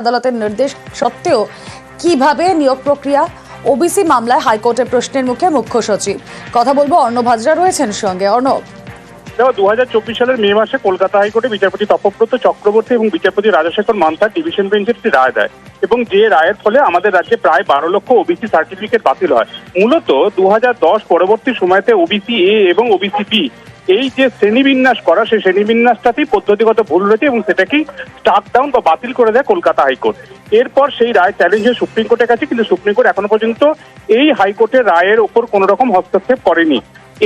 আদালতের নির্দেশ সত্ত্বেও কীভাবে নিয়োগ প্রক্রিয়া? ওবিসি মামলায় হাইকোর্টের প্রশ্নের মুখে মুখ্য সচিব। কথা বলব অর্ণব হাজরা রয়েছেন সঙ্গে। অর্ণব দেখো দু হাজার চব্বিশ সালের মে মাসে কলকাতা হাইকোর্টে বিচারপতি তপব্রত চক্রবর্তী এবং বিচারপতি রাজাশেখর মান্থার ডিভিশন বেঞ্চের একটি রায় দেয় এবং যে রায়ের ফলে আমাদের রাজ্যে প্রায় বারো লক্ষ ওবিসি সার্টিফিকেট বাতিল হয়। মূলত দু হাজার দশ পরবর্তী সময়তে ওবিসি এ এবং ওবিসি বি এই যে শ্রেণীবিন্যাস করা, সেই শ্রেণীবিন্যাসটাতেই পদ্ধতিগত ভুল রয়েছে এবং সেটাকেই স্টাক ডাউন বা বাতিল করে দেয় কলকাতা হাইকোর্ট। এরপর সেই রায় চ্যালেঞ্জ হয়ে সুপ্রিম কোর্টের কাছে, কিন্তু সুপ্রিম কোর্ট এখনও পর্যন্ত এই হাইকোর্টের রায়ের ওপর কোনো রকম হস্তক্ষেপ করেনি।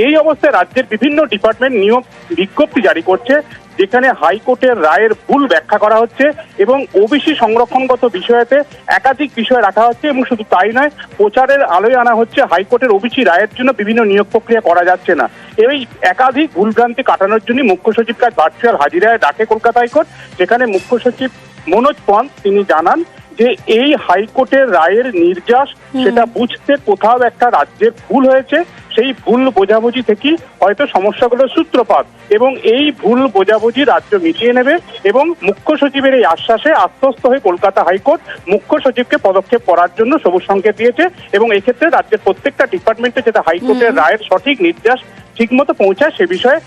এই অবস্থায় রাজ্যের বিভিন্ন ডিপার্টমেন্ট নিয়োগ বিজ্ঞপ্তি জারি করছে, যেখানে হাইকোর্টের রায়ের ভুল ব্যাখ্যা করা হচ্ছে এবং ওবিসি সংরক্ষণগত বিষয়েতে একাধিক বিষয় রাখা হচ্ছে এবং শুধু তাই নয়, প্রচারের আলোয় আনা হচ্ছে, হাইকোর্টের ওবিসি রায়ের জন্য বিভিন্ন নিয়োগ প্রক্রিয়া করা যাচ্ছে না। এই একাধিক ভুলভ্রান্তি কাটানোর জন্য মুখ্য সচিব কাজ ভার্চুয়াল হাজিরায় ডাকে কলকাতা হাইকোর্ট, যেখানে মুখ্য সচিব মনোজ পন্ত তিনি জানান যে এই হাইকোর্টের রায়ের নির্যাস সেটা বুঝতে কোথাও একটা রাজ্যের ভুল হয়েছে সেই ভুল বোঝাবুঝি থেকেই হয়তো সমস্যাগুলোর সূত্রপাত। এবং এই ভুল বোঝাবুঝি রাজ্য মিটিয়ে নেবে এবং মুখ্য সচিবের এই আশ্বাসে আশ্বস্ত হয়ে কলকাতা হাইকোর্ট মুখ্য সচিবকে পদক্ষেপ করার জন্য সবুজ সংকেত দিয়েছে এবং এক্ষেত্রে রাজ্যের প্রত্যেকটা ডিপার্টমেন্টে যেটা হাইকোর্টের রায়ের সঠিক নির্দেশ ঠিকমতো পৌঁছায় সে বিষয়ে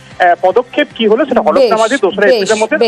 পদক্ষেপ কি হলো সেটা হলফনামাজি দোসরা বেশ এপ্রিলের মধ্যে।